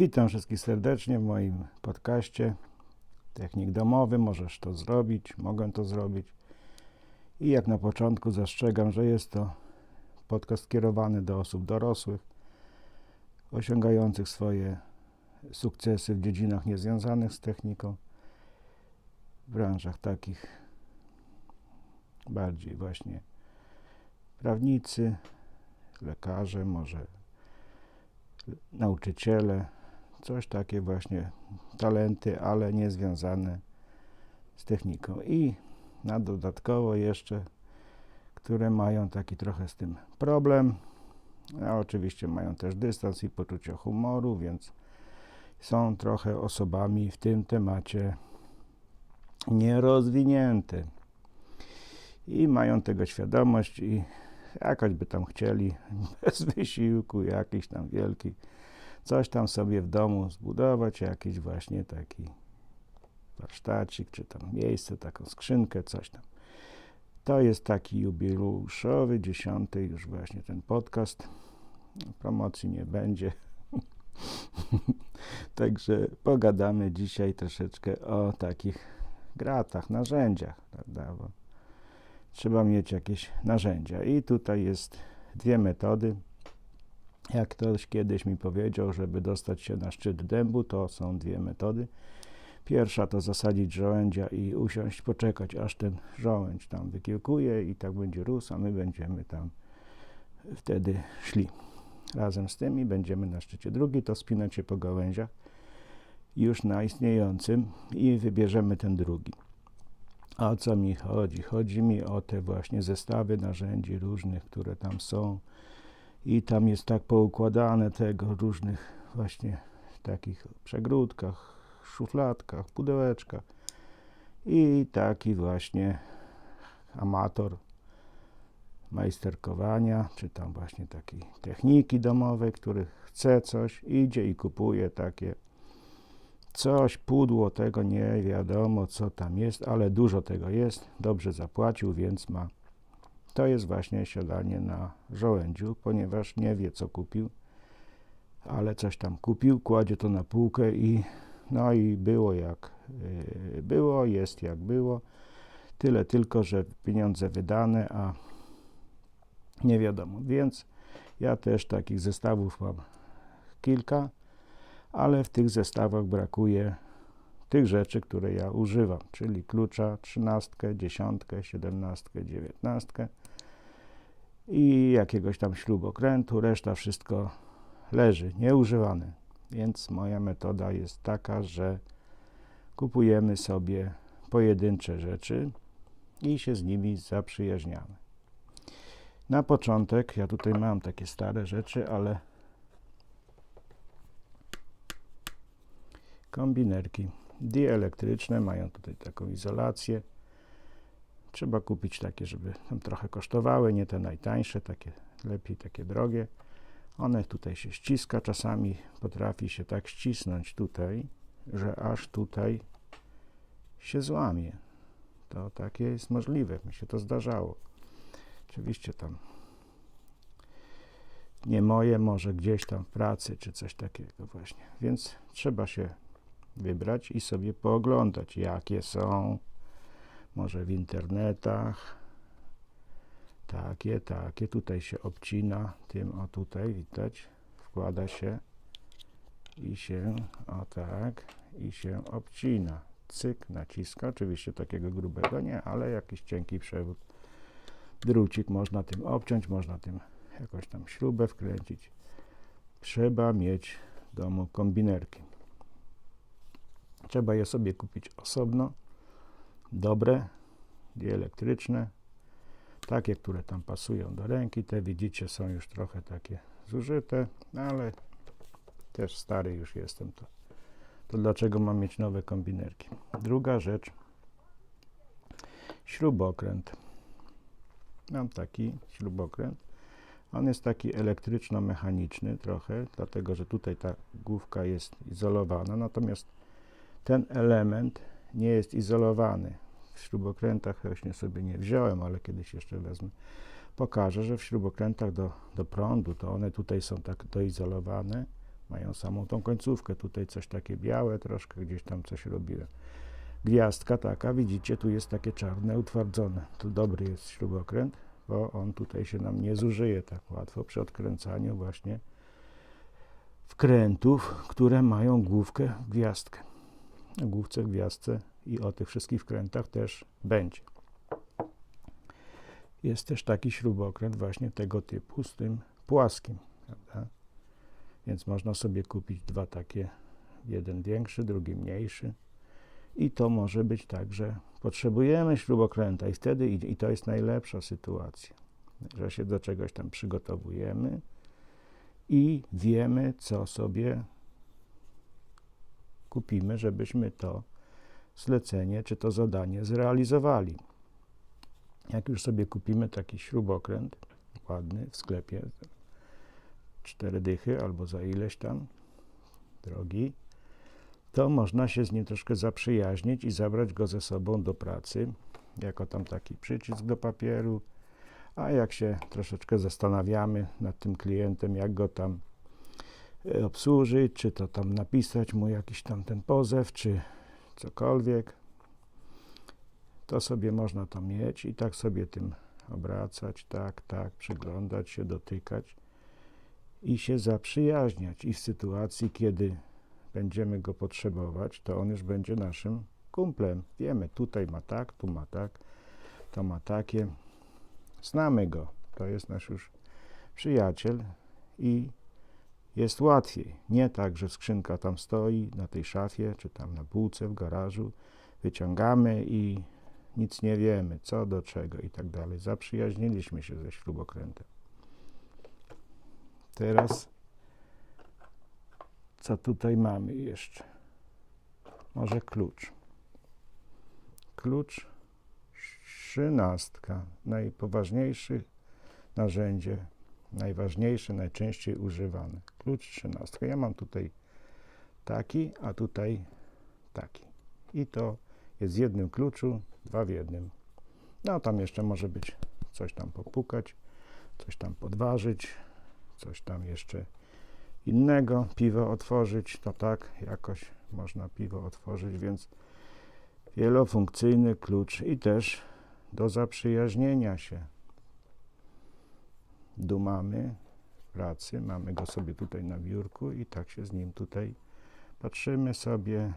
Witam wszystkich serdecznie w moim podcaście Technik domowy. Możesz to zrobić, mogę to zrobić. I jak na początku zastrzegam, że jest to podcast skierowany do osób dorosłych, osiągających swoje sukcesy w dziedzinach niezwiązanych z techniką, w branżach takich bardziej właśnie prawnicy, lekarze, może nauczyciele, coś takie właśnie talenty, ale nie związane z techniką. I na dodatkowo jeszcze, które mają taki trochę z tym problem, a oczywiście mają też dystans i poczucie humoru, więc są trochę osobami w tym temacie nierozwinięte i mają tego świadomość i jakoś by tam chcieli bez wysiłku jakiś tam wielki coś tam sobie w domu zbudować, jakiś właśnie taki warsztacik, czy tam miejsce, taką skrzynkę, coś tam. To jest taki jubileuszowy, dziesiąty już właśnie ten podcast. Promocji nie będzie. Także pogadamy dzisiaj troszeczkę o takich gratach, narzędziach, prawda? Bo trzeba mieć jakieś narzędzia. I tutaj jest dwie metody. Jak ktoś kiedyś mi powiedział, żeby dostać się na szczyt dębu, to są dwie metody. Pierwsza to zasadzić żołędzia i usiąść, poczekać, aż ten żołędź tam wykiełkuje i tak będzie rósł, a my będziemy tam wtedy szli. Razem z tym i będziemy na szczycie. Drugi to spinać się po gałęziach już na istniejącym i wybierzemy ten drugi. A co mi chodzi? Chodzi mi o te właśnie zestawy narzędzi różnych, które tam są. I tam jest tak poukładane tego różnych właśnie takich przegródkach, szufladkach, pudełeczkach. I taki właśnie amator majsterkowania, czy tam właśnie takiej techniki domowej, który chce coś, idzie i kupuje takie coś, pudło tego, nie wiadomo co tam jest, ale dużo tego jest, dobrze zapłacił, więc ma. To jest właśnie siadanie na żołędziu, ponieważ nie wie co kupił, ale coś tam kupił, kładzie to na półkę i no i było jak yy, było, jest jak było. Tyle tylko, że pieniądze wydane, a nie wiadomo. Więc ja też takich zestawów mam kilka ale w tych zestawach brakuje tych rzeczy, które ja używam, czyli klucza 13, 10, 17, 19 i jakiegoś tam śrubokrętu, reszta wszystko leży, nieużywane. Więc moja metoda jest taka, że kupujemy sobie pojedyncze rzeczy i się z nimi zaprzyjaźniamy. Na początek, ja tutaj mam takie stare rzeczy, ale kombinerki dielektryczne, mają tutaj taką izolację. Trzeba kupić takie, żeby tam trochę kosztowały, nie te najtańsze, takie lepiej takie drogie. One tutaj się ściska, czasami potrafi się tak ścisnąć tutaj, że aż tutaj się złamie. To takie jest możliwe, mi się to zdarzało. Oczywiście tam nie moje, może gdzieś tam w pracy czy coś takiego właśnie. Więc trzeba się wybrać i sobie pooglądać, jakie są, może w internetach, takie, takie, tutaj się obcina, tym o tutaj, widać, wkłada się i się, o tak, i się obcina, cyk, naciska, oczywiście takiego grubego nie, ale jakiś cienki przewód, drucik można tym obciąć, można tym jakąś tam śrubę wkręcić, trzeba mieć w domu kombinerki. Trzeba je sobie kupić osobno, dobre, dieelektryczne, takie, które tam pasują do ręki. Te widzicie są już trochę takie zużyte, ale też stary już jestem. To, to dlaczego mam mieć nowe kombinerki? Druga rzecz, śrubokręt. Mam taki śrubokręt. On jest taki elektryczno-mechaniczny trochę, dlatego że tutaj ta główka jest izolowana, natomiast ten element nie jest izolowany. W śrubokrętach właśnie sobie nie wziąłem, ale kiedyś jeszcze wezmę. Pokażę, że w śrubokrętach do, do prądu to one tutaj są tak doizolowane, Mają samą tą końcówkę. Tutaj coś takie białe, troszkę gdzieś tam coś robiłem. Gwiazdka taka, widzicie, tu jest takie czarne, utwardzone. To dobry jest śrubokręt, bo on tutaj się nam nie zużyje tak łatwo przy odkręcaniu właśnie wkrętów, które mają główkę gwiazdkę. Główce, gwiazdce i o tych wszystkich wkrętach też będzie. Jest też taki śrubokręt właśnie tego typu z tym płaskim, prawda? Więc można sobie kupić dwa takie, jeden większy, drugi mniejszy. I to może być tak, że potrzebujemy śrubokręta i wtedy, i to jest najlepsza sytuacja, że się do czegoś tam przygotowujemy i wiemy, co sobie kupimy, żebyśmy to zlecenie czy to zadanie zrealizowali. Jak już sobie kupimy taki śrubokręt ładny w sklepie, cztery dychy albo za ileś tam drogi, to można się z nim troszkę zaprzyjaźnić i zabrać go ze sobą do pracy, jako tam taki przycisk do papieru, a jak się troszeczkę zastanawiamy nad tym klientem, jak go tam obsłużyć, czy to tam napisać mu jakiś tam ten pozew, czy cokolwiek, to sobie można to mieć i tak sobie tym obracać, tak, tak, przyglądać się, dotykać i się zaprzyjaźniać. I w sytuacji, kiedy będziemy go potrzebować, to on już będzie naszym kumplem. Wiemy, tutaj ma tak, tu ma tak, to ma takie. Znamy go. To jest nasz już przyjaciel i jest łatwiej. Nie tak, że skrzynka tam stoi na tej szafie, czy tam na półce w garażu, wyciągamy i nic nie wiemy, co do czego i tak dalej. Zaprzyjaźniliśmy się ze śrubokrętem. Teraz co tutaj mamy jeszcze? Może klucz. Klucz trzynastka, najpoważniejsze narzędzie, najważniejsze, najczęściej używane. Klucz trzynastka. Ja mam tutaj taki, a tutaj taki. I to jest w jednym kluczu, dwa w jednym. No tam jeszcze może być coś tam popukać, coś tam podważyć, coś tam jeszcze innego, piwo otworzyć, to tak jakoś można piwo otworzyć, więc wielofunkcyjny klucz i też do zaprzyjaźnienia się. Dumamy pracy, mamy go sobie tutaj na biurku i tak się z nim tutaj patrzymy sobie.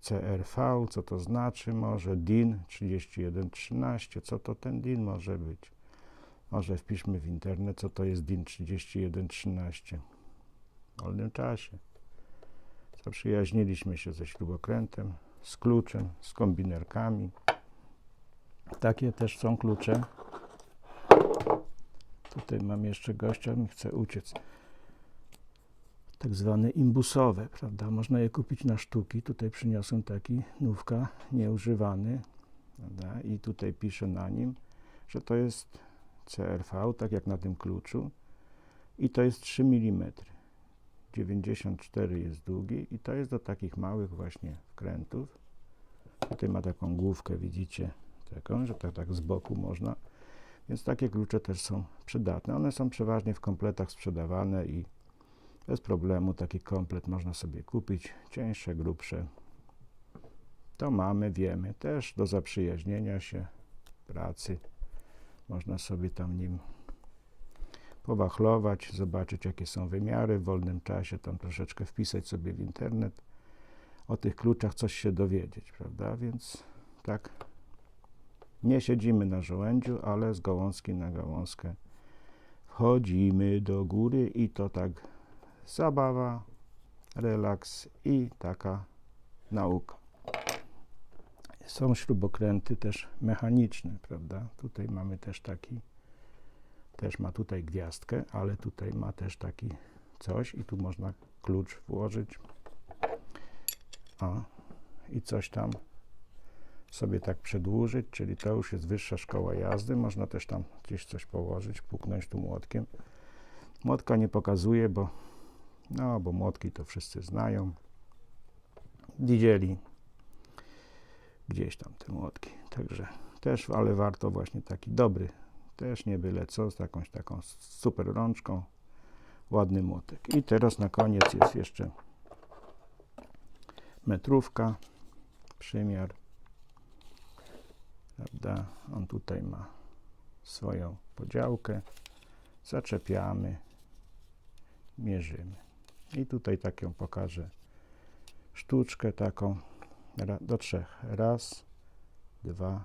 CRV, co to znaczy może, DIN 3113, co to ten DIN może być. Może wpiszmy w internet, co to jest DIN 3113 w wolnym czasie. Zaprzyjaźniliśmy się ze śrubokrętem, z kluczem, z kombinerkami. Takie też są klucze. Tutaj mam jeszcze gościa, mi chce uciec. Tak zwane imbusowe, prawda? Można je kupić na sztuki. Tutaj przyniosłem taki, nówka, nieużywany. Prawda? I tutaj piszę na nim, że to jest CRV, tak jak na tym kluczu. I to jest 3 mm. 94 jest długi i to jest do takich małych właśnie wkrętów. Tutaj ma taką główkę, widzicie, taką, że tak, tak z boku można. Więc takie klucze też są przydatne. One są przeważnie w kompletach sprzedawane i bez problemu taki komplet można sobie kupić. Cieńsze, grubsze. To mamy, wiemy. Też do zaprzyjaźnienia się, pracy. Można sobie tam nim powachlować, zobaczyć jakie są wymiary w wolnym czasie, tam troszeczkę wpisać sobie w internet, o tych kluczach coś się dowiedzieć, prawda? Więc tak, nie siedzimy na żołędziu, ale z gałązki na gałązkę wchodzimy do góry i to tak zabawa, relaks i taka nauka. Są śrubokręty też mechaniczne, prawda? Tutaj mamy też taki, też ma tutaj gwiazdkę, ale tutaj ma też taki coś i tu można klucz włożyć. O, i coś tam sobie tak przedłużyć, czyli to już jest wyższa szkoła jazdy. Można też tam gdzieś coś położyć, puknąć tu młotkiem. Młotka nie pokazuje, bo no, bo młotki to wszyscy znają. Widzieli gdzieś tam te młotki. Także też, ale warto właśnie taki dobry, też nie byle co, z jakąś taką super rączką. ładny młotek. I teraz na koniec jest jeszcze metrówka, przymiar. Prawda? On tutaj ma swoją podziałkę. Zaczepiamy, mierzymy. I tutaj taką pokażę sztuczkę taką do trzech. Raz, dwa,